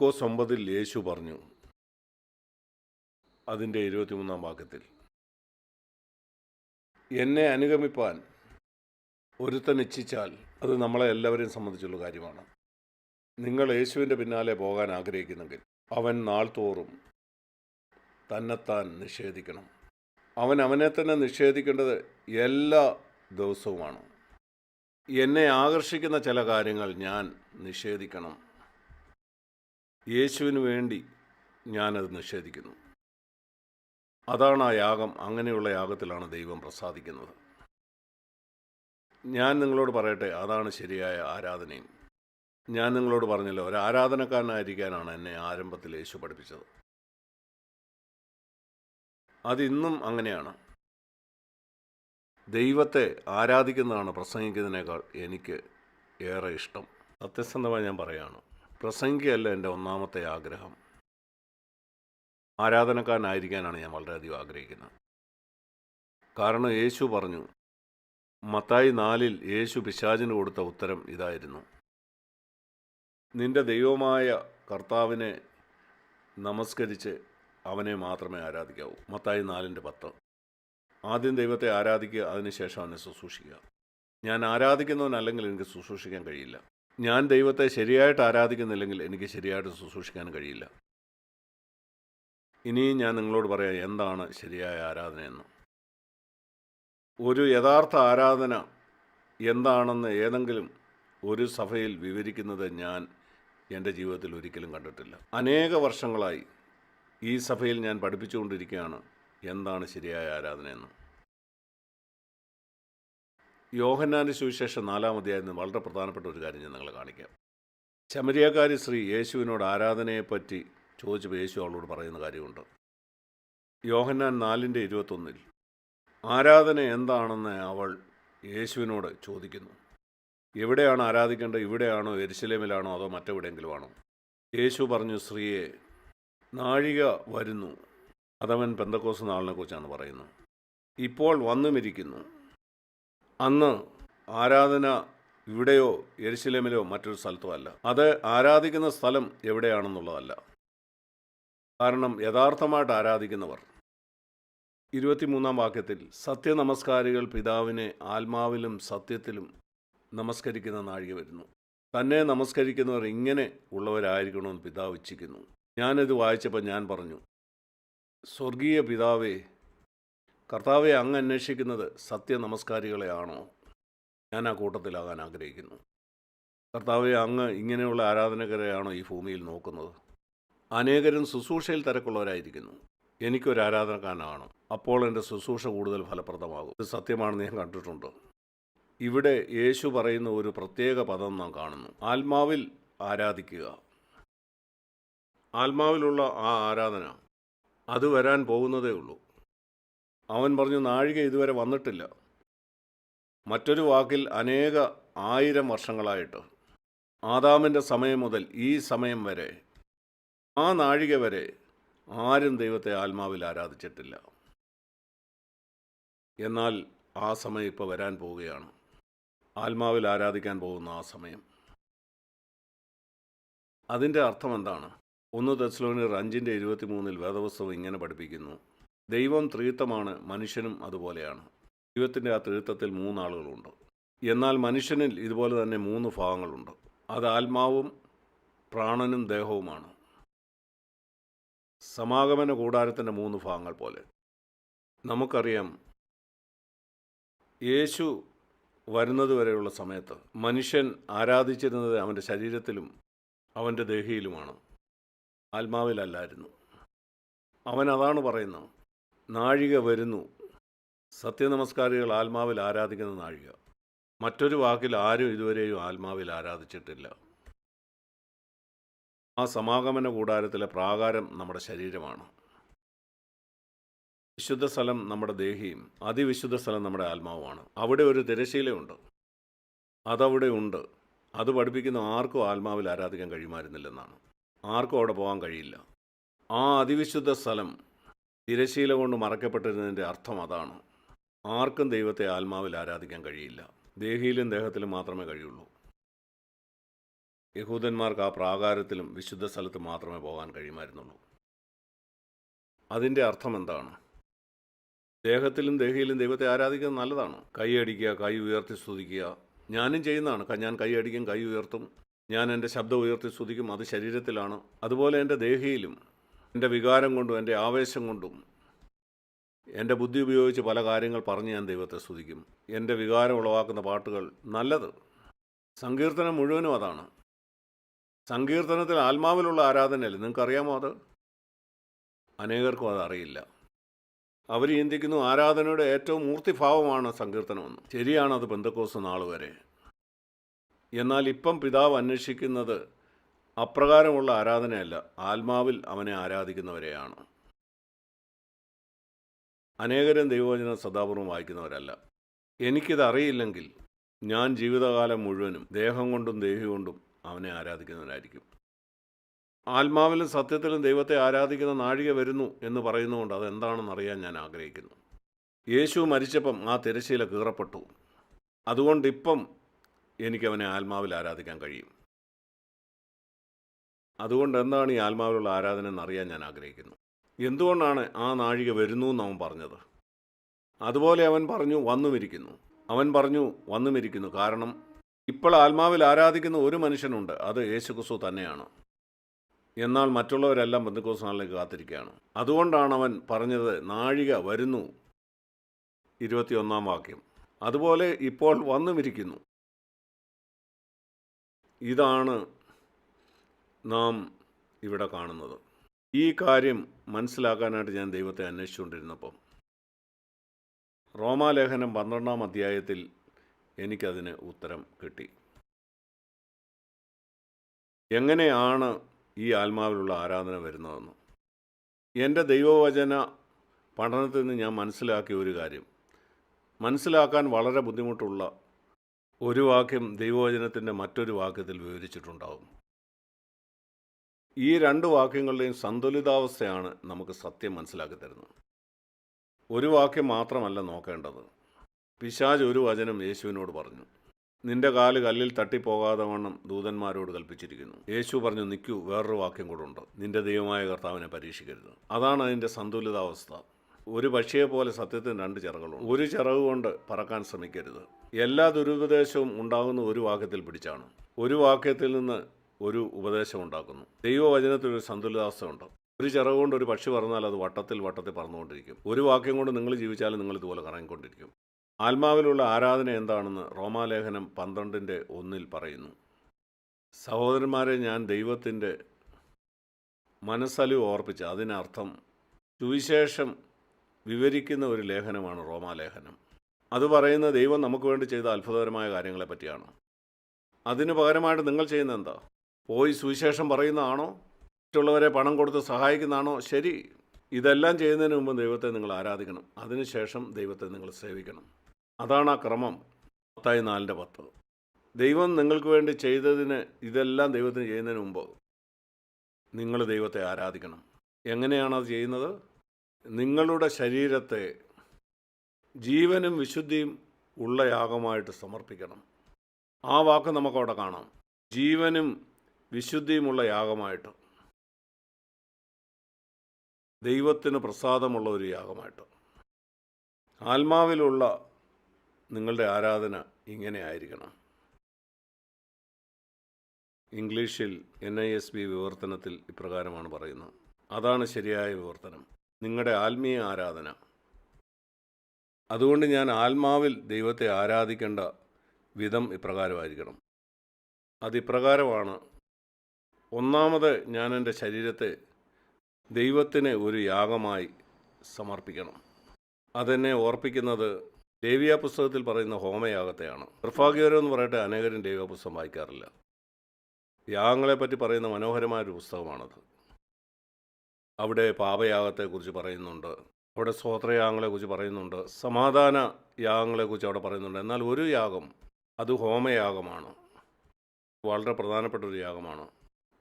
ലൂക്കോസ് ഒമ്പതിൽ യേശു പറഞ്ഞു. അതിന്റെ ഇരുപത്തിമൂന്നാം വാക്യത്തിൽ. എന്നെ അനുഗമിപ്പാൻ ഒരുത്തൻ ഇച്ഛിച്ചാൽ അത് നമ്മളെ എല്ലാവരെയും സംബന്ധിച്ചുള്ള കാര്യമാണ്. നിങ്ങൾ യേശുവിന്റെ പിന്നാലെ പോകാൻ ആഗ്രഹിക്കുന്നെങ്കിൽ അവൻ നാൾ തോറും തന്നെത്താൻ നിഷേധിക്കണം. അവൻ അവനെ തന്നെ നിഷേധിക്കേണ്ടത് എല്ലാ ദിവസവുമാണ്. എന്നെ ആകർഷിക്കുന്ന ചില കാര്യങ്ങൾ ഞാൻ നിഷേധിക്കണം. യേശുവിന് വേണ്ടി ഞാനത് നിഷേധിക്കുന്നു. അതാണ് ആ യാഗം. അങ്ങനെയുള്ള യാഗത്തിലാണ് ദൈവം പ്രസാദിക്കുന്നത്. ഞാൻ നിങ്ങളോട് പറയട്ടെ അതാണ് ശരിയായ ആരാധനയും. ഞാൻ നിങ്ങളോട് പറഞ്ഞല്ലോ ഒരു ആരാധനക്കാരനായിരിക്കാനാണ് എന്നെ ആരംഭത്തിൽ യേശു പഠിപ്പിച്ചത്. അതിന്നും അങ്ങനെയാണ്. ദൈവത്തെ ആരാധിക്കുന്നതാണ് പ്രസംഗിക്കുന്നതിനേക്കാൾ എനിക്ക് ഏറെ ഇഷ്ടം. സത്യസന്ധമായി ഞാൻ പറയുകയാണ് പ്രസംഗിക്കല്ല എന്റെ ഒന്നാമത്തെ ആഗ്രഹം. ആരാധനക്കാരനായിരിക്കാനാണ് ഞാൻ വളരെയധികം ആഗ്രഹിക്കുന്നത്. കാരണം യേശു പറഞ്ഞു മത്തായി നാലിൽ യേശു പിശാചിന് കൊടുത്ത ഉത്തരം ഇതായിരുന്നു. നിന്റെ ദൈവമായ കർത്താവിനെ നമസ്കരിച്ച് അവനെ മാത്രമേ ആരാധിക്കാവൂ. മത്തായി നാലിന്റെ പത്ത്. ആദ്യം ദൈവത്തെ ആരാധിക്കുക അതിനുശേഷം അവനെ ശുശ്രൂഷിക്കുക. ഞാൻ ആരാധിക്കുന്നവനല്ലെങ്കിൽ എനിക്ക് ശുശ്രൂഷിക്കാൻ കഴിയില്ല. ഞാൻ ദൈവത്തെ ശരിയായിട്ട് ആരാധിക്കുന്നില്ലെങ്കിൽ എനിക്ക് ശരിയായിട്ട് ശുശ്രൂഷിക്കാൻ കഴിയില്ല. ഇനിയും ഞാൻ നിങ്ങളോട് പറയാം എന്താണ് ശരിയായ ആരാധനയെന്ന്? ഒരു യഥാർത്ഥ ആരാധന എന്താണെന്ന് ഏതെങ്കിലും ഒരു സഭയിൽ വിവരിക്കുന്നത് ഞാൻ എന്റെ ജീവിതത്തിൽ ഒരിക്കലും കണ്ടിട്ടില്ല. അനേക വർഷങ്ങളായി ഈ സഭയിൽ ഞാൻ പഠിപ്പിച്ചുകൊണ്ടിരിക്കുകയാണ് എന്താണ് ശരിയായ ആരാധനയെന്ന്? യോഹന്നാന്റെ സുവിശേഷം നാലാം അധ്യായത്തിൽ വളരെ പ്രധാനപ്പെട്ട ഒരു കാര്യം ഞാൻ നിങ്ങളെ കാണിക്കാം. ശമരിയക്കാരി സ്ത്രീ യേശുവിനോട് ആരാധനയെപ്പറ്റി ചോദിച്ചപ്പോൾ യേശു അവളോട് പറയുന്ന കാര്യമുണ്ട്. യോഹന്നാൻ നാലിന്റെ ഇരുപത്തൊന്നിൽ ആരാധന എന്താണെന്ന് അവൾ യേശുവിനോട് ചോദിക്കുന്നു. എവിടെയാണ് ആരാധിക്കേണ്ടത്? ഇവിടെയാണോ? എരിശിലേമിലാണോ അതോ മറ്റെവിടെയെങ്കിലും ആണോ യേശു പറഞ്ഞു സ്ത്രീയെ നാഴിക വരുന്നു. അതവൻ പെന്തക്കോസ് നാളിനെക്കുറിച്ചാണ് പറയുന്നത്. ഇപ്പോൾ വന്നുമിരിക്കുന്നു. അന്ന് ആരാധന ഇവിടെയോ എരിശിലേമിലോ മറ്റൊരു സ്ഥലത്തോ അല്ല. അത് ആരാധിക്കുന്ന സ്ഥലം എവിടെയാണെന്നുള്ളതല്ല. കാരണം യഥാർത്ഥമായിട്ട് ആരാധിക്കുന്നവർ. ഇരുപത്തിമൂന്നാം വാക്യത്തിൽ സത്യനമസ്കാരികൾ പിതാവിനെ ആത്മാവിലും സത്യത്തിലും നമസ്കരിക്കുന്ന നാഴിക വരുന്നു. തന്നെ നമസ്കരിക്കുന്നവർ ഇങ്ങനെ ഉള്ളവരായിരിക്കണമെന്ന് പിതാവ് ഇച്ഛിക്കുന്നു. ഞാനിത് വായിച്ചപ്പോൾ ഞാൻ പറഞ്ഞു സ്വർഗീയ പിതാവേ കർത്താവെ അങ്ങ് അന്വേഷിക്കുന്നത് സത്യനമസ്കാരികളെയാണോ? ഞാൻ ആ കൂട്ടത്തിലാകാൻ ആഗ്രഹിക്കുന്നു. കർത്താവെ അങ്ങ് ഇങ്ങനെയുള്ള ആരാധനകരെയാണോ ഈ ഭൂമിയിൽ നോക്കുന്നത്? അനേകരും ശുശ്രൂഷയിൽ തിരക്കുള്ളവരായിരിക്കുന്നു. എനിക്കൊരു ആരാധനക്കാരനാണ് അപ്പോൾ എന്റെ ശുശ്രൂഷ കൂടുതൽ ഫലപ്രദമാകും. ഇത് സത്യമാണെന്ന് ഞാൻ കണ്ടിട്ടുണ്ട്. ഇവിടെ യേശു പറയുന്ന ഒരു പ്രത്യേക പദം നാം കാണുന്നു. ആത്മാവിൽ ആരാധിക്കുക. ആത്മാവിലുള്ള ആ ആരാധന അത് വരാൻ പോകുന്നതേ ഉള്ളൂ. അവൻ പറഞ്ഞു നാഴിക ഇതുവരെ വന്നിട്ടില്ല. മറ്റൊരു വാക്കിൽ അനേക ആയിരം വർഷങ്ങളായിട്ട്. ആദാമിന്റെ സമയം മുതൽ ഈ സമയം വരെ ആ നാഴിക വരെ ആരും ദൈവത്തെ ആത്മാവിൽ ആരാധിച്ചിട്ടില്ല. എന്നാൽ ആ സമയം ഇപ്പോൾ വരാൻ പോവുകയാണ്. ആത്മാവിൽ ആരാധിക്കാൻ പോകുന്ന ആ സമയം. അതിന്റെ അർത്ഥം എന്താണ്? ഒന്ന് തെസ്ലോണിയർ അഞ്ചിന്റെ ഇരുപത്തി മൂന്നിൽ ഇങ്ങനെ പഠിപ്പിക്കുന്നു. ദൈവം ത്രിത്വമാണ് മനുഷ്യനും അതുപോലെയാണ്. ദൈവത്തിന്റെ ആ ത്രിയുത്വത്തിൽ മൂന്നാളുകളുണ്ട്. എന്നാൽ മനുഷ്യനിൽ ഇതുപോലെ തന്നെ മൂന്ന് ഭാഗങ്ങളുണ്ട്. അത് ആത്മാവും പ്രാണനും ദേഹവുമാണ്. സമാഗമന കൂടാരത്തിന്റെ മൂന്ന് ഭാഗങ്ങൾ പോലെ. നമുക്കറിയാം യേശു വരുന്നതുവരെയുള്ള സമയത്ത് മനുഷ്യൻ ആരാധിച്ചിരുന്നത് അവന്റെ ശരീരത്തിലും അവന്റെ ദേഹിയിലുമാണ്. ആത്മാവിലല്ലായിരുന്നു. അവൻ അതാണ് പറയുന്നത്. നാഴിക വരുന്നു. സത്യനമസ്കാരികൾ ആത്മാവിൽ ആരാധിക്കുന്ന നാഴിക. മറ്റൊരു വാക്കിൽ ആരും ഇതുവരെയും ആത്മാവിൽ ആരാധിച്ചിട്ടില്ല. ആ സമാഗമന കൂടാരത്തിലെ പ്രാകാരം നമ്മുടെ ശരീരമാണ്. വിശുദ്ധ സ്ഥലം നമ്മുടെ ദേഹിയും അതിവിശുദ്ധ സ്ഥലം നമ്മുടെ ആത്മാവുമാണ്. അവിടെ ഒരു തിരശീലയുണ്ട് അതവിടെ ഉണ്ട്. അത് പഠിപ്പിക്കുന്ന ആർക്കും ആത്മാവിൽ ആരാധിക്കാൻ കഴിയുമായിരുന്നില്ലെന്നാണ്. ആർക്കും അവിടെ പോകാൻ കഴിയില്ല. ആ അതിവിശുദ്ധ സ്ഥലം തിരശീല കൊണ്ട് മറക്കപ്പെട്ടിരുന്നതിന്റെ അർത്ഥം അതാണ്. ആർക്കും ദൈവത്തെ ആത്മാവിൽ ആരാധിക്കാൻ കഴിയില്ല. ദേഹിയിലും ദേഹത്തിലും മാത്രമേ കഴിയുള്ളൂ. യഹൂദന്മാർക്ക് ആ പ്രാകാരത്തിലും വിശുദ്ധ സ്ഥലത്ത് മാത്രമേ പോകാൻ കഴിയുമായിരുന്നുള്ളൂ. അതിന്റെ അർത്ഥം എന്താണ്? ദേഹത്തിലും ദേഹിയിലും ദൈവത്തെ ആരാധിക്കുന്നത് നല്ലതാണ്. കൈയടിക്കുക കൈ ഉയർത്തി സ്തുതിക്കുക. ഞാനും ചെയ്യുന്നതാണ്. ഞാൻ കൈയടിക്കും കൈ ഉയർത്തും. ഞാൻ എന്റെ ശബ്ദം ഉയർത്തി സ്തുതിക്കും. അത് ശരീരത്തിലാണ്. അതുപോലെ എന്റെ ദേഹിയിലും. എന്റെ വികാരം കൊണ്ടും എന്റെ ആവേശം കൊണ്ടും എന്റെ ബുദ്ധി ഉപയോഗിച്ച് പല കാര്യങ്ങൾ പറഞ്ഞ് ഞാൻ ദൈവത്തെ സ്തുതിക്കും. എന്റെ വികാരം ഉളവാക്കുന്ന പാട്ടുകൾ നല്ലത്. സങ്കീർത്തനം മുഴുവനും അതാണ്. സങ്കീർത്തനത്തിൽ ആത്മാവിലുള്ള ആരാധനയല്ലേ? നിങ്ങൾക്കറിയാമോ അത്? അനേകർക്കും അതറിയില്ല അവർ ചിന്തിക്കുന്നു ആരാധനയുടെ ഏറ്റവും മൂർത്തിഭാവമാണ് സങ്കീർത്തനമെന്ന്. ശരിയാണത് ബന്ധക്കോസ് നാൾ വരെ. എന്നാൽ ഇപ്പം പിതാവ് അന്വേഷിക്കുന്നത് അപ്രകാരമുള്ള ആരാധനയല്ല ആത്മാവിൽ അവനെ ആരാധിക്കുന്നവരെയാണ്. അനേകരും ദൈവവചനം സദാപൂർവം വായിക്കുന്നവരല്ല. എനിക്കിത് അറിയില്ലെങ്കിൽ ഞാൻ ജീവിതകാലം മുഴുവനും ദേഹം കൊണ്ടും ദേഹി കൊണ്ടും അവനെ ആരാധിക്കുന്നവരായിരിക്കും ആത്മാവിലും സത്യത്തിലും ദൈവത്തെ ആരാധിക്കുന്ന നാഴിക വരുന്നു എന്ന് പറയുന്നുകൊണ്ട് അതെന്താണെന്ന് അറിയാൻ ഞാൻ ആഗ്രഹിക്കുന്നു. യേശു മരിച്ചപ്പം ആ തിരശ്ശീല കീറപ്പെട്ടു. അതുകൊണ്ട് ഇപ്പം എനിക്കവനെ ആത്മാവിൽ ആരാധിക്കാൻ കഴിയും. അതുകൊണ്ട് എന്താണ് ഈ ആത്മാവിലുള്ള ആരാധന എന്നറിയാൻ ഞാൻ ആഗ്രഹിക്കുന്നു. എന്തുകൊണ്ടാണ് ആ നാഴിക വരുന്നു എന്ന് അവൻ പറഞ്ഞത്? അതുപോലെ അവൻ പറഞ്ഞു വന്നുമിരിക്കുന്നു. അവൻ പറഞ്ഞു വന്നുമിരിക്കുന്നു. കാരണം ഇപ്പോൾ ആത്മാവിൽ ആരാധിക്കുന്ന ഒരു മനുഷ്യനുണ്ട് അത് യേശുക്രിസ്തു തന്നെയാണ്. എന്നാൽ മറ്റുള്ളവരെല്ലാം ബന്ധുക്കോസ് നാളിലേക്ക് കാത്തിരിക്കുകയാണ്. അതുകൊണ്ടാണ് അവൻ പറഞ്ഞത് നാഴിക വരുന്നു. ഇരുപത്തിയൊന്നാം വാക്യം. അതുപോലെ ഇപ്പോൾ വന്നുമിരിക്കുന്നു. ഇതാണ് നാം ഇവിടെ കാണുന്നത്. ഈ കാര്യം മനസ്സിലാക്കാനായിട്ട് ഞാൻ ദൈവത്തെ അന്വേഷിച്ചുകൊണ്ടിരുന്നപ്പം റോമാലേഖനം പന്ത്രണ്ടാം അധ്യായത്തിൽ എനിക്കതിന് ഉത്തരം കിട്ടി. എങ്ങനെയാണ് ഈ ആത്മാവിലുള്ള ആരാധന വരുന്നതെന്ന്? എന്റെ ദൈവവചന പഠനത്തിൽ നിന്ന് ഞാൻ മനസ്സിലാക്കിയ ഒരു കാര്യം. മനസ്സിലാക്കാൻ വളരെ ബുദ്ധിമുട്ടുള്ള ഒരു വാക്യം ദൈവവചനത്തിന്റെ മറ്റൊരു വാക്യത്തിൽ വിവരിച്ചിട്ടുണ്ടാകും ഈ രണ്ട് വാക്യങ്ങളുടെയും സന്തുലിതാവസ്ഥയാണ് നമുക്ക് സത്യം മനസ്സിലാക്കി തരുന്നത്. ഒരു വാക്യം മാത്രമല്ല നോക്കേണ്ടത്. പിശാജ് ഒരു വചനം യേശുവിനോട് പറഞ്ഞു. നിന്റെ കാൽ കല്ലിൽ തട്ടിപ്പോകാതെ വണ്ണം ദൂതന്മാരോട് കൽപ്പിച്ചിരിക്കുന്നു. യേശു പറഞ്ഞു നിൽക്കൂ വേറൊരു വാക്യം കൂടെ ഉണ്ട്. നിന്റെ ദൈവമായ കർത്താവിനെ പരീക്ഷിക്കരുത്. അതാണ് അതിന്റെ സന്തുലിതാവസ്ഥ. ഒരു പക്ഷിയെ പോലെ സത്യത്തിന് രണ്ട് ചിറകളുണ്ട് ഒരു ചിറക് കൊണ്ട് പറക്കാൻ ശ്രമിക്കരുത്. എല്ലാ ദുരുപദേശവും ഉണ്ടാകുന്ന ഒരു വാക്യത്തിൽ പിടിച്ചാണ്. ഒരു വാക്യത്തിൽ നിന്ന് ഒരു ഉപദേശം ഉണ്ടാക്കുന്നു ദൈവവചനത്തിൽ ഒരു സന്തുലിതാവസ്ഥ ഉണ്ട് ഒരു ചിറക് കൊണ്ട് ഒരു പക്ഷി പറഞ്ഞാൽ അത് വട്ടത്തിൽ വട്ടത്തിൽ പറന്നുകൊണ്ടിരിക്കും. ഒരു വാക്യം കൊണ്ട് നിങ്ങൾ ജീവിച്ചാലും നിങ്ങൾ ഇതുപോലെ കറങ്ങിക്കൊണ്ടിരിക്കും. ആത്മാവിലുള്ള ആരാധന എന്താണെന്ന് റോമാലേഖനം പന്ത്രണ്ടിന്റെ ഒന്നിൽ പറയുന്നു. സഹോദരന്മാരെ ഞാൻ ദൈവത്തിന്റെ മനസ്സലിവ് ഓർപ്പിച്ച് അതിനർത്ഥം സുവിശേഷം വിവരിക്കുന്ന ഒരു ലേഖനമാണ് റോമാലേഖനം. അത് പറയുന്ന ദൈവം നമുക്ക് വേണ്ടി ചെയ്ത അത്ഭുതകരമായ കാര്യങ്ങളെ പറ്റിയാണ് അതിന് പകരമായിട്ട് നിങ്ങൾ ചെയ്യുന്ന എന്താ? പോയി സുവിശേഷം പറയുന്നതാണോ? മറ്റുള്ളവരെ പണം കൊടുത്ത് സഹായിക്കുന്നതാണോ? ശരി ഇതെല്ലാം ചെയ്യുന്നതിന് മുമ്പ് ദൈവത്തെ നിങ്ങൾ ആരാധിക്കണം. അതിനുശേഷം ദൈവത്തെ നിങ്ങൾ സേവിക്കണം. അതാണ് ആ ക്രമം. പത്തായി നാലിന്റെ പത്ത്. ദൈവം നിങ്ങൾക്ക് വേണ്ടി ചെയ്തതിന് ഇതെല്ലാം ദൈവത്തിന് ചെയ്യുന്നതിന് മുമ്പ് നിങ്ങൾ ദൈവത്തെ ആരാധിക്കണം. എങ്ങനെയാണ് അത് ചെയ്യുന്നത്? നിങ്ങളുടെ ശരീരത്തെ ജീവനും വിശുദ്ധിയും ഉള്ള യാഗമായിട്ട് സമർപ്പിക്കണം. ആ വാക്ക് നമുക്കവിടെ കാണാം. ജീവനും വിശുദ്ധിയുമുള്ള യാഗമായിട്ട് ദൈവത്തിന് പ്രസാദമുള്ള ഒരു യാഗമായിട്ട്. ആത്മാവിലുള്ള നിങ്ങളുടെ ആരാധന ഇങ്ങനെ ആയിരിക്കണം. ഇംഗ്ലീഷിൽ എൻ ഐ എസ് ബി വിവർത്തനത്തിൽ ഇപ്രകാരമാണ് പറയുന്നത്. അതാണ് ശരിയായ വിവർത്തനം. നിങ്ങളുടെ ആത്മീയ ആരാധന. അതുകൊണ്ട് ഞാൻ ആത്മാവിൽ ദൈവത്തെ ആരാധിക്കേണ്ട വിധം ഇപ്രകാരമായിരിക്കണം. അതിപ്രകാരമാണ് ഒന്നാമത് ഞാൻ എന്റെ ശരീരത്തെ ദൈവത്തിന് ഒരു യാഗമായി സമർപ്പിക്കണം. അതെന്നെ ഓർപ്പിക്കുന്നത് ദേവിയ പുസ്തകത്തിൽ പറയുന്ന ഹോമയാഗത്തെയാണ്. നിർഭാഗ്യകരം എന്ന് പറയട്ടെ അനേകരും ദേവിയ പുസ്തകം വായിക്കാറില്ല യാഗങ്ങളെപ്പറ്റി പറയുന്ന മനോഹരമായൊരു പുസ്തകമാണത്. അവിടെ പാപയാഗത്തെക്കുറിച്ച് പറയുന്നുണ്ട്. അവിടെ സ്വോത്രയാഗങ്ങളെക്കുറിച്ച് പറയുന്നുണ്ട്. സമാധാന യാഗങ്ങളെക്കുറിച്ച് അവിടെ പറയുന്നുണ്ട്. എന്നാൽ ഒരു യാഗം അത് ഹോമയാഗമാണ്. വളരെ പ്രധാനപ്പെട്ട ഒരു യാഗമാണ്.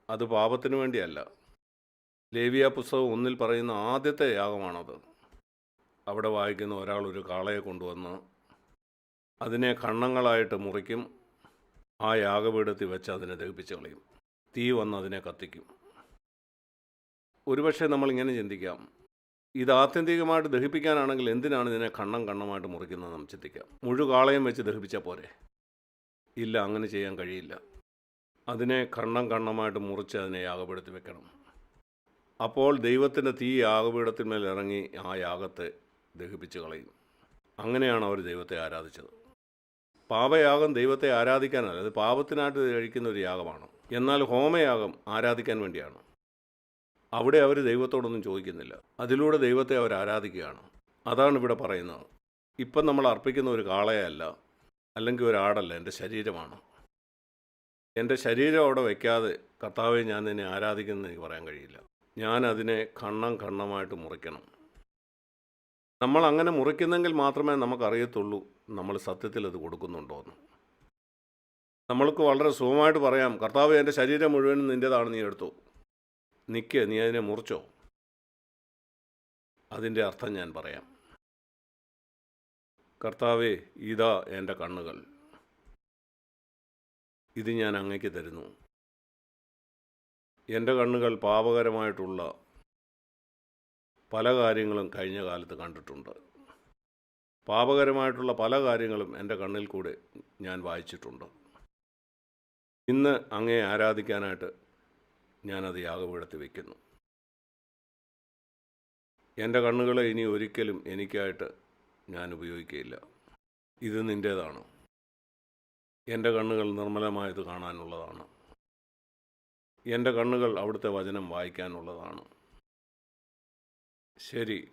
അത് പാപത്തിനു വേണ്ടിയല്ല. ലേവിയ പുസ്തകം ഒന്നിൽ പറയുന്ന ആദ്യത്തെ യാഗമാണത്. അവിടെ വായിക്കുന്ന ഒരാൾ ഒരു കാളയെ കൊണ്ടുവന്ന് അതിനെ കണ്ണങ്ങളായിട്ട് മുറിക്കും. ആ യാഗപീഠത്തിൽ വെച്ച് അതിനെ ദഹിപ്പിച്ച് കളയും. തീ വന്ന് അതിനെ കത്തിക്കും. ഒരുപക്ഷെ നമ്മളിങ്ങനെ ചിന്തിക്കാം. ഇത് ആത്യന്തികമായിട്ട് ദഹിപ്പിക്കാനാണെങ്കിൽ എന്തിനാണ് ഇതിനെ കണ്ണം കണ്ണമായിട്ട് മുറിക്കുന്നത് നാം ചിന്തിക്കാം. മുഴുകാളയും വെച്ച് ദഹിപ്പിച്ചാൽ പോരെ. ഇല്ല അങ്ങനെ ചെയ്യാൻ കഴിയില്ല. അതിനെ കണ്ണം കണ്ണമായിട്ട് മുറിച്ച് അതിനെ യാഗപീഠത്തിൽ വെക്കണം. അപ്പോൾ ദൈവത്തിന്റെ തീ യാഗപീഠത്തിന്മേൽ ഇറങ്ങി ആ യാഗത്തെ ദഹിപ്പിച്ച് കളയും. അങ്ങനെയാണ് അവർ ദൈവത്തെ ആരാധിച്ചത്. പാപയാഗം ദൈവത്തെ ആരാധിക്കാനല്ല അത് പാപത്തിനായിട്ട് കഴിക്കുന്ന ഒരു യാഗമാണ്. എന്നാൽ ഹോമയാഗം ആരാധിക്കാൻ വേണ്ടിയാണ്. അവിടെ അവർ ദൈവത്തോടൊന്നും ചോദിക്കുന്നില്ല. അതിലൂടെ ദൈവത്തെ അവർ ആരാധിക്കുകയാണ്. അതാണ് ഇവിടെ പറയുന്നത്. ഇപ്പം നമ്മൾ അർപ്പിക്കുന്ന ഒരു കാളയല്ല അല്ലെങ്കിൽ ഒരു ആടല്ല എന്റെ ശരീരമാണ്. എന്റെ ശരീരം അവിടെ വയ്ക്കാതെ കർത്താവെ ഞാൻ നിന്നെ ആരാധിക്കുന്നു എനിക്ക് പറയാൻ കഴിയില്ല. ഞാൻ അതിനെ കണ്ണം കണ്ണമായിട്ട് മുറിക്കണം. നമ്മൾ അങ്ങനെ മുറിക്കുന്നെങ്കിൽ മാത്രമേ നമുക്കറിയത്തുള്ളൂ നമ്മൾ സത്യത്തിൽ അത് കൊടുക്കുന്നുണ്ടോ എന്ന്. നമ്മൾക്ക് വളരെ സുഖമായിട്ട് പറയാം കർത്താവ് എന്റെ ശരീരം മുഴുവനും നിന്റേതാണ് നീ എടുത്തു. നിൽക്ക് നീ അതിനെ മുറിച്ചോ. അതിന്റെ അർത്ഥം ഞാൻ പറയാം. കർത്താവേ ഇതാ എന്റെ കണ്ണുകൾ. ഇത് ഞാൻ അങ്ങയ്ക്ക് തരുന്നു. എന്റെ കണ്ണുകൾ പാപകരമായിട്ടുള്ള പല കാര്യങ്ങളും കഴിഞ്ഞ കാലത്ത് കണ്ടിട്ടുണ്ട്. പാപകരമായിട്ടുള്ള പല കാര്യങ്ങളും എന്റെ കണ്ണിൽ കൂടെ ഞാൻ വായിച്ചിട്ടുണ്ട്. ഇന്ന് അങ്ങയെ ആരാധിക്കാനായിട്ട് ഞാനത് യാഗപീഠത്തിൽ വയ്ക്കുന്നു എന്റെ കണ്ണുകളെ ഇനി ഒരിക്കലും എനിക്കായിട്ട് ഞാൻ ഉപയോഗിക്കുകയില്ല ഇത് നിന്റേതാണ്. എന്റെ കണ്ണുകൾ നിർമ്മലമായത് കാണാനുള്ളതാണ്. എന്റെ കണ്ണുകൾ അവിടുത്തെ വചനം വായിക്കാനുള്ളതാണ്. ശരി.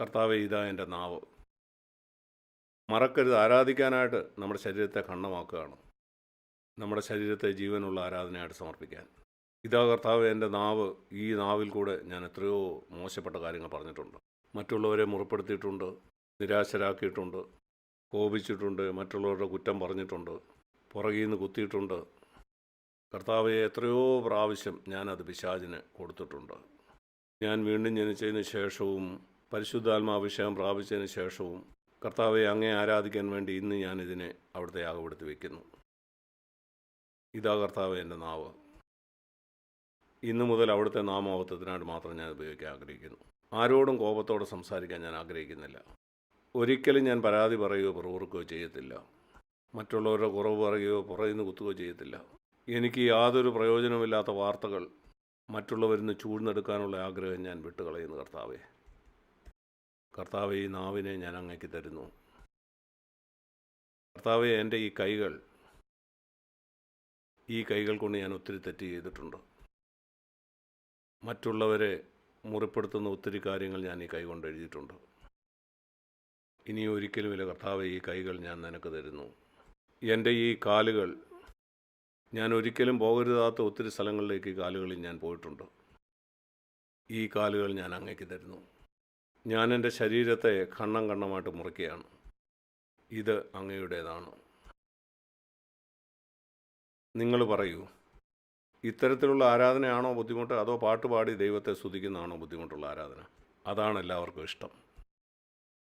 കർത്താവ് ഇതാ എന്റെ നാവ്. മറക്കരുത്. ആരാധിക്കാനായിട്ട് നമ്മുടെ ശരീരത്തെ കണ്ണമാക്കുകയാണ് നമ്മുടെ ശരീരത്തെ ജീവനുള്ള ആരാധനയായിട്ട് സമർപ്പിക്കാൻ. ഇതാ കർത്താവ് എന്റെ നാവ്. ഈ നാവിൽ കൂടെ ഞാൻ എത്രയോ മോശപ്പെട്ട കാര്യങ്ങൾ പറഞ്ഞിട്ടുണ്ട്. മറ്റുള്ളവരെ മുറിപ്പെടുത്തിയിട്ടുണ്ട് നിരാശരാക്കിയിട്ടുണ്ട്. കോപിച്ചിട്ടുണ്ട് മറ്റുള്ളവരുടെ കുറ്റം പറഞ്ഞിട്ടുണ്ട് പുറകിൽ നിന്ന് കുത്തിയിട്ടുണ്ട്. കർത്താവെ എത്രയോ പ്രാവശ്യം ഞാനത് പിശാചിന് കൊടുത്തിട്ടുണ്ട്. ഞാൻ വീണ്ടും ജനിച്ചതിന് ശേഷവും പരിശുദ്ധാത്മാഭിഷേകം പ്രാപിച്ചതിന് ശേഷവും കർത്താവെ അങ്ങേ ആരാധിക്കാൻ വേണ്ടി ഇന്ന് ഞാനിതിനെ അവിടുത്തെ യാഗപ്പെടുത്തി വയ്ക്കുന്നു ഇതാ കർത്താവ് എന്റെ നാവ്. ഇന്നു മുതൽ അവിടുത്തെ നാമോഹത്വത്തിനായിട്ട് മാത്രം ഞാൻ ഉപയോഗിക്കാൻ ആഗ്രഹിക്കുന്നു. ആരോടും കോപത്തോടെ സംസാരിക്കാൻ ഞാൻ ആഗ്രഹിക്കുന്നില്ല. ഒരിക്കലും ഞാൻ പരാതി പറയുകയോ പുറകുറുക്കുകയോ ചെയ്യത്തില്ല. മറ്റുള്ളവരുടെ കുറവ് പറയുകയോ പുറകിൽ കുത്തുകയോ ചെയ്യത്തില്ല. എനിക്ക് യാതൊരു പ്രയോജനമില്ലാത്ത വാർത്തകൾ മറ്റുള്ളവരിൽ നിന്ന് ചൂഴ്ന്നെടുക്കാനുള്ള ആഗ്രഹം ഞാൻ വിട്ടുകളയുന്നു കർത്താവെ. കർത്താവെ ഈ നാവിനെ ഞാൻ അങ്ങേക്ക് തരുന്നു. കർത്താവെ എന്റെ ഈ കൈകൾ ഈ കൈകൾ കൊണ്ട് ഞാൻ ഒത്തിരി തെറ്റ് ചെയ്തിട്ടുണ്ട്. മറ്റുള്ളവരെ മുറിപ്പെടുത്തുന്ന ഒത്തിരി കാര്യങ്ങൾ ഞാൻ ഈ കൈ കൊണ്ട് എഴുതിയിട്ടുണ്ട്. ഇനി ഒരിക്കലും ഒരിക്കലുമില്ല കർത്താവ് ഈ കൈകൾ ഞാൻ നിനക്ക് തരുന്നു. എന്റെ ഈ കാലുകൾ ഞാൻ ഒരിക്കലും പോകരുതാത്ത ഒത്തിരി സ്ഥലങ്ങളിലേക്ക് കാലുകളിൽ ഞാൻ പോയിട്ടുണ്ട്. ഈ കാലുകൾ ഞാൻ അങ്ങേക്ക് തരുന്നു. ഞാൻ എന്റെ ശരീരത്തെ കണ്ണം കണ്ണമായിട്ട് മുറിക്കുകയാണ് ഇത് അങ്ങയുടേതാണ്. നിങ്ങൾ പറയൂ ഇത്തരത്തിലുള്ള ആരാധനയാണോ ബുദ്ധിമുട്ട്? അതോ പാട്ടുപാടി ദൈവത്തെ സ്തുതിക്കുന്നതാണോ ബുദ്ധിമുട്ടുള്ള ആരാധന? അതാണ് എല്ലാവർക്കും ഇഷ്ടം.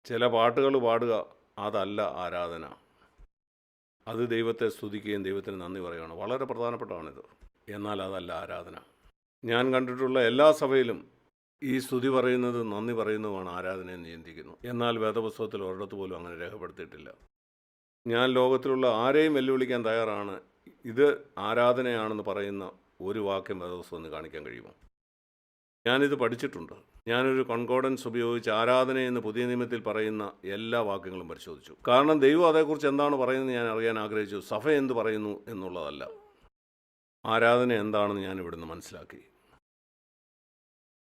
ചില പാട്ടുകൾ പാടുക അതല്ല ആരാധന. അത് ദൈവത്തെ സ്തുതിക്കുകയും ദൈവത്തിന് നന്ദി പറയുകയാണ്. വളരെ പ്രധാനപ്പെട്ടതാണിത്. എന്നാൽ അതല്ല ആരാധന. ഞാൻ കണ്ടിട്ടുള്ള എല്ലാ സഭയിലും ഈ സ്തുതി പറയുന്നത് നന്ദി പറയുന്നതുമാണ് ആരാധന എന്ന് ചിന്തിക്കുന്നു എന്നാൽ വേദപുസ്തകത്തിൽ ഒരിടത്ത് പോലും അങ്ങനെ രേഖപ്പെടുത്തിയിട്ടില്ല. ഞാൻ ലോകത്തിലുള്ള ആരെയും വെല്ലുവിളിക്കാൻ തയ്യാറാണ്. ഇത് ആരാധനയാണെന്ന് പറയുന്ന ഒരു വാക്യം വേദപുസ്തകം കാണിക്കാൻ കഴിയുമോ? ഞാനിത് പഠിച്ചിട്ടുണ്ട്. ഞാനൊരു കോൺകോഡൻസ് ഉപയോഗിച്ച് ആരാധന എന്ന് പുതിയ നിയമത്തിൽ പറയുന്ന എല്ലാ വാക്യങ്ങളും പരിശോധിച്ചു. കാരണം ദൈവം അതേക്കുറിച്ച് എന്താണ് പറയുന്നത് ഞാൻ അറിയാൻ ആഗ്രഹിച്ചു. സഭ എന്ത് പറയുന്നു എന്നുള്ളതല്ല. ആരാധന എന്താണെന്ന് ഞാൻ ഇവിടുന്ന് മനസ്സിലാക്കി.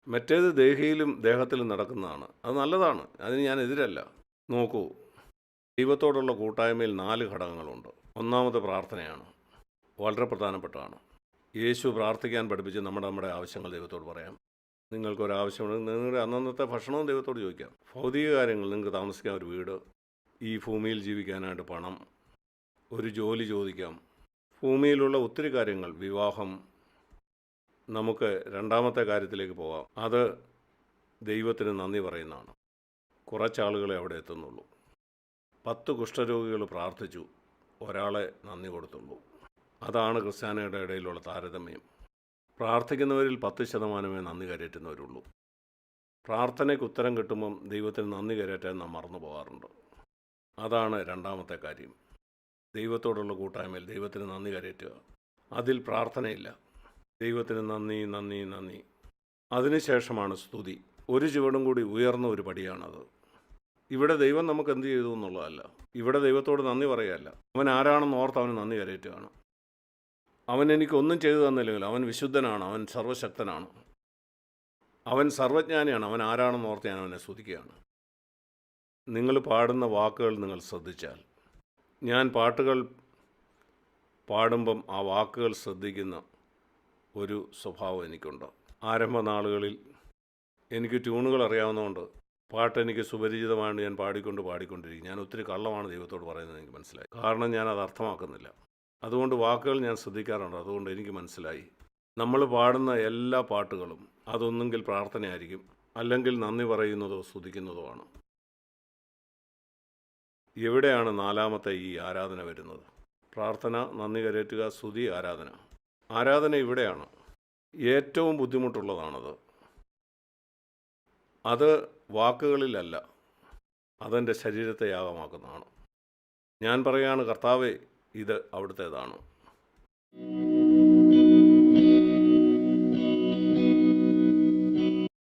മറ്റേത് ദേഹിയിലും ദേഹത്തിലും നടക്കുന്നതാണ്. അത് നല്ലതാണ്. അതിന് ഞാൻ എതിരല്ല. നോക്കൂ. ദൈവത്തോടുള്ള കൂട്ടായ്മയിൽ നാല് ഘടകങ്ങളുണ്ട്. ഒന്നാമത് പ്രാർത്ഥനയാണ്. വളരെ പ്രധാനപ്പെട്ടതാണ്. യേശു പ്രാർത്ഥിക്കാൻ പഠിപ്പിച്ച് നമ്മുടെ നമ്മുടെ ആവശ്യങ്ങൾ ദൈവത്തോട് പറയാം. നിങ്ങൾക്കൊരാവശ്യമുണ്ട്. നിങ്ങളുടെ അന്നന്നത്തെ ഭക്ഷണവും ദൈവത്തോട് ചോദിക്കാം. ഭൗതിക കാര്യങ്ങൾ നിങ്ങൾക്ക് താമസിക്കാൻ ഒരു വീട് ഈ ഭൂമിയിൽ ജീവിക്കാനായിട്ട് പണം ഒരു ജോലി ചോദിക്കാം. ഭൂമിയിലുള്ള ഒത്തിരി കാര്യങ്ങൾ വിവാഹം നമുക്ക് രണ്ടാമത്തെ കാര്യത്തിലേക്ക് പോകാം അത് ദൈവത്തിന് നന്ദി പറയുന്നതാണ്. കുറച്ചാളുകളെ അവിടെ എത്തുന്നുള്ളൂ. പത്ത് കുഷ്ഠരോഗികൾ പ്രാർത്ഥിച്ചു ഒരാളെ നന്ദി കൊടുത്തുള്ളൂ. അതാണ് ക്രിസ്ത്യാനിയുടെ ഇടയിലുള്ള താരതമ്യം. പ്രാർത്ഥിക്കുന്നവരിൽ പത്ത് ശതമാനമേ നന്ദി കരയറ്റുന്നവരുള്ളൂ. പ്രാർത്ഥനയ്ക്ക് ഉത്തരം കിട്ടുമ്പം ദൈവത്തിന് നന്ദി കരയറ്റാൻ നാം മറന്നു പോകാറുണ്ട്. അതാണ് രണ്ടാമത്തെ കാര്യം. ദൈവത്തോടുള്ള കൂട്ടായ്മയിൽ ദൈവത്തിന് നന്ദി കരയറ്റുക. അതിൽ പ്രാർത്ഥനയില്ല. ദൈവത്തിന് നന്ദി നന്ദി നന്ദി. അതിനുശേഷമാണ് സ്തുതി. ഒരു ചുവടും കൂടി ഉയർന്ന ഒരു പടിയാണത്. ഇവിടെ ദൈവം നമുക്ക് എന്ത് ചെയ്തു എന്നുള്ളതല്ല. ഇവിടെ ദൈവത്തോട് നന്ദി പറയുകയല്ല. അവൻ ആരാണെന്ന് ഓർത്ത് അവന് നന്ദി കരയറ്റുകയാണ്. അവൻ എനിക്കൊന്നും ചെയ്തു തന്നില്ലെങ്കിലും അവൻ വിശുദ്ധനാണ്. അവൻ സർവശക്തനാണ്. അവൻ സർവജ്ഞാനിയാണ്. അവൻ ആരാണെന്ന് ഓർത്ത് ഞാൻ അവനെ സ്തുതിക്കുകയാണ്. നിങ്ങൾ പാടുന്ന വാക്കുകൾ നിങ്ങൾ ശ്രദ്ധിച്ചാൽ. ഞാൻ പാട്ടുകൾ പാടുമ്പം ആ വാക്കുകൾ ശ്രദ്ധിക്കുന്ന ഒരു സ്വഭാവം എനിക്കുണ്ട്. ആരംഭ നാളുകളിൽ എനിക്ക് ട്യൂണുകൾ അറിയാവുന്നതുകൊണ്ട് പാട്ട് എനിക്ക് സുപരിചിതമായിട്ട് ഞാൻ പാടിക്കൊണ്ട് പാടിക്കൊണ്ടിരിക്കും. ഞാൻ ഒത്തിരി കള്ളമാണ് ദൈവത്തോട് പറയുന്നത് എനിക്ക് മനസ്സിലായി. കാരണം ഞാൻ അത് അർത്ഥമാക്കുന്നില്ല. അതുകൊണ്ട് വാക്കുകൾ ഞാൻ ശ്രദ്ധിക്കാറുണ്ട്. അതുകൊണ്ട് എനിക്ക് മനസ്സിലായി. നമ്മൾ പാടുന്ന എല്ലാ പാട്ടുകളും അതൊന്നെങ്കിൽ പ്രാർത്ഥനയായിരിക്കും. അല്ലെങ്കിൽ നന്ദി പറയുന്നതോ സ്തുതിക്കുന്നതോ ആണ്. എവിടെയാണ് നാലാമത്തെ ഈ ആരാധന വരുന്നത്? പ്രാർത്ഥന നന്ദി കരേറ്റുക സ്തുതി ആരാധന. ആരാധന ഇവിടെയാണ്. ഏറ്റവും ബുദ്ധിമുട്ടുള്ളതാണത്. അത് വാക്കുകളിലല്ല. അതെന്റെ ശരീരത്തെ യാഗമാക്കുന്നതാണ്. ഞാൻ പറയുകയാണ് കർത്താവെ ഇത് അവിടുത്തേതാണ്.